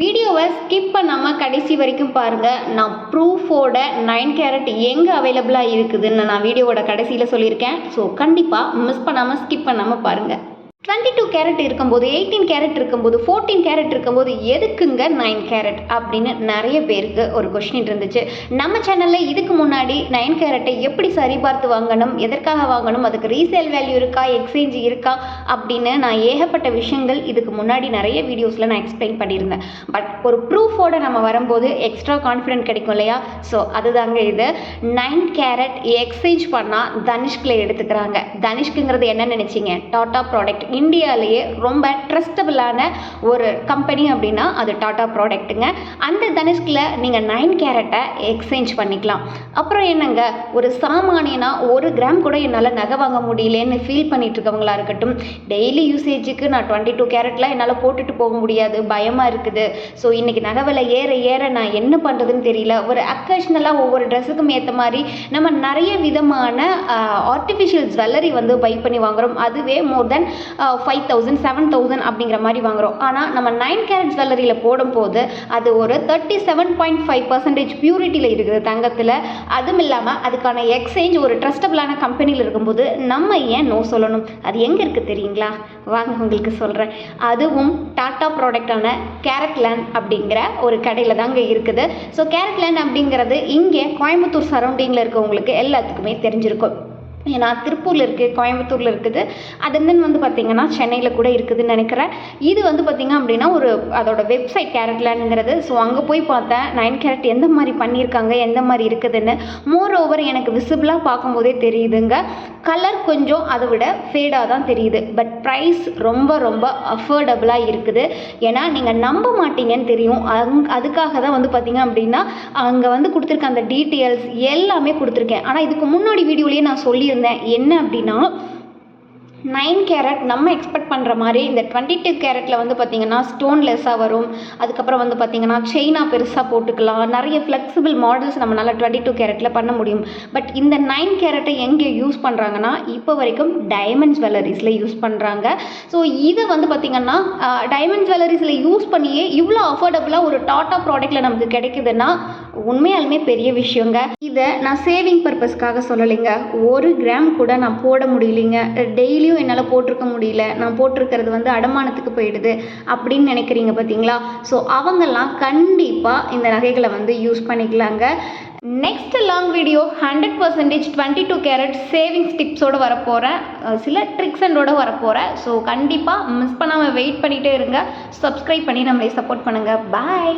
வீடியோவை ஸ்கிப் பண்ணாமல் கடைசி வரைக்கும் பாருங்கள் நான் ப்ரூஃபோட நைன் கேரட் எங்கே அவைலபிளாக இருக்குதுன்னு நான் வீடியோவோட கடைசியில் சொல்லியிருக்கேன். ஸோ கண்டிப்பாக மிஸ் பண்ணாமல் ஸ்கிப் பண்ணாமல் பாருங்கள் கேரட் இருக்கும்போது எயிட்டீன் கேரட் இருக்கும்போது ஃபோர்டீன் கேரட் இருக்கும்போது எதுக்குங்க நைன் கேரட்? அப்படின்னு நிறைய பேருக்கு ஒரு கொஷின் இருந்துச்சு. நம்ம சேனலில் இதுக்கு முன்னாடி நைன் கேரட்டை எப்படி சரிபார்த்து வாங்கணும் எதற்காக வாங்கணும் அதுக்கு ரீசேல் வேல்யூ இருக்கா எக்ஸ்சேஞ்ச் இருக்கா அப்படின்னு நான் ஏகப்பட்ட விஷயங்கள் இதுக்கு முன்னாடி நிறைய வீடியோஸில் நான் எக்ஸ்பிளைன் பண்ணியிருந்தேன். பட் ஒரு ப்ரூஃபோட நம்ம வரும்போது எக்ஸ்ட்ரா கான்ஃபிடென்ட் கிடைக்கும் இல்லையா? ஸோ அதுதாங்க இது. நைன் கேரட் எக்ஸ்சேஞ்ச் பண்ணால் தனிஷ்கில் எடுத்துக்கிறாங்க. தனிஷ்குங்கிறது என்ன நினச்சிங்க? டாட்டா ப்ராடக்ட் இந்தியாவிலேயே ரொம்ப ட்ரஸ்டபிளான ஒரு கம்பெனி அப்படின்னா அது டாட்டா ப்ராடக்ட்டுங்க அந்த தனிஷ்கில் நீங்கள் நைன் கேரட்டை எக்ஸ்சேஞ்ச் பண்ணிக்கலாம். அப்புறம் என்னங்க? ஒரு சாமானியனா ஒரு கிராம் கூட என்னால் நகை வாங்க முடியலன்னு ஃபீல் பண்ணிட்டு இருக்கவங்களா இருக்கட்டும் டெய்லி யூசேஜுக்கு நான் டுவெண்ட்டி டூ கேரட்லாம் என்னால் போட்டுட்டு போக முடியாது பயமாக இருக்குது. ஸோ இன்றைக்கி நகை விலை ஏற ஏற நான் என்ன பண்ணுறதுன்னு தெரியல. ஒரு அக்கேஷனலாக ஒவ்வொரு ட்ரெஸ்ஸுக்கும் ஏற்ற மாதிரி நம்ம நிறைய விதமான ஆர்டிஃபிஷியல் ஜுவல்லரி வந்து பை பண்ணி வாங்குகிறோம் அதுவே more than five thousand seven thousand அப்படிங்கிற மாதிரி வாங்குகிறோம் ஆனால் நம்ம நைன் கேரட் ஜுவல்லரியில் போடும்போது அது ஒரு thirty seven point five percentage பியூரிட்டியில் இருக்குது தங்கத்தில். அதுவும் இல்லாமல் அதுக்கான எக்ஸ்சேஞ்ச் ஒரு ட்ரஸ்டபிளான கம்பெனியில் இருக்கும்போது நம்ம ஏன் நோ சொல்லணும்? அது எங்கே இருக்குது தெரியுங்களா? வாங்க உங்களுக்கு சொல்கிறேன் அதுவும் டாட்டா ப்ராடக்டான கேரட் லேண்ட் அப்படிங்கிற ஒரு கடையில் தாங்க இருக்குது. ஸோ கேரட் லேண்ட் அப்படிங்கிறது இங்கே கோயம்புத்தூர் சரௌண்டிங்கில் இருக்கவங்களுக்கு எல்லாத்துக்குமே தெரிஞ்சிருக்கும். ஏன்னா திருப்பூரில் இருக்குது கோயம்புத்தூரில் இருக்குது. அது தென் வந்து பார்த்திங்கன்னா சென்னையில் கூட இருக்குதுன்னு நினைக்கிறேன். இது வந்து பார்த்திங்க அப்படின்னா ஒரு அதோட வெப்சைட் கேரட்லான்ங்கிறது ஸோ அங்கே போய் பார்த்தேன். நைன் கேரட் எந்த மாதிரி பண்ணியிருக்காங்க எந்த மாதிரி இருக்குதுன்னு. மோர் ஓவர் எனக்கு விசிபிளாக பார்க்கும்போதே தெரியுதுங்க. கலர் கொஞ்சம் அதை விட ஃபேடாக தான் தெரியுது. பட் ப்ரைஸ் ரொம்ப ரொம்ப அஃபோர்டபுளாக இருக்குது. ஏன்னா நீங்கள் நம்ப மாட்டீங்கன்னு தெரியும். அங் அதுக்காக தான் வந்து பார்த்திங்க அப்படின்னா அங்கே வந்து கொடுத்துருக்க அந்த டீட்டெயில்ஸ் எல்லாமே கொடுத்துருக்கேன். ஆனால் இதுக்கு முன்னாடி வீடியோலேயே நான் சொல்லியிருந்தேன். என்ன அப்படின்னா நைன் கேரட் நம்ம எக்ஸ்பெக்ட் பண்ணுற மாதிரி இந்த டுவெண்ட்டி டூ கேரட்டில் வந்து பார்த்திங்கன்னா ஸ்டோன் லெஸ்ஸாக வரும். அதுக்கப்புறம் வந்து பார்த்திங்கன்னா செயினாக பெருசாக போட்டுக்கலாம். நிறைய ஃப்ளெக்சிபிள் மாடல்ஸ் நம்மளால் டுவெண்ட்டி டூ கேரட்டில் பண்ண முடியும். பட் இந்த நைன் கேரட்டை எங்கே யூஸ் பண்ணுறாங்கன்னா இப்போ வரைக்கும் டைமண்ட் ஜுவல்லரிஸில் யூஸ் பண்ணுறாங்க ஸோ இதை வந்து பார்த்திங்கன்னா டைமண்ட் ஜுவல்லரிஸில் யூஸ் பண்ணியே இவ்வளோ அஃபோர்டபுளாக ஒரு டாட்டா ப்ராடக்ட்டில் நமக்கு கிடைக்குதுன்னா உண்மையாலுமே பெரிய விஷயங்க. இதை நான் சேவிங் பர்பஸ்க்காக சொல்லலைங்க. ஒரு கிராம் கூட நான் போட முடியலைங்க. டெய்லியும் என்னால் போட்டிருக்க முடியல. நான் போட்டிருக்கிறது வந்து அடமானத்துக்கு போயிடுது அப்படின்னு நினைக்கிறீங்க பார்த்தீங்களா ஸோ அவங்கெல்லாம் கண்டிப்பாக இந்த நகைகளை வந்து யூஸ் பண்ணிக்கலாங்க. Next long video hundred percentage twenty two carat savings டிப்ஸோடு வரப்போகிறேன் சில ட்ரிக்ஸ் வரப்போகிறேன் ஸோ கண்டிப்பாக மிஸ் பண்ணாமல் வெயிட் பண்ணிகிட்டே இருங்க. சப்ஸ்கிரைப் பண்ணி நம்மளை சப்போர்ட் பண்ணுங்கள் பாய்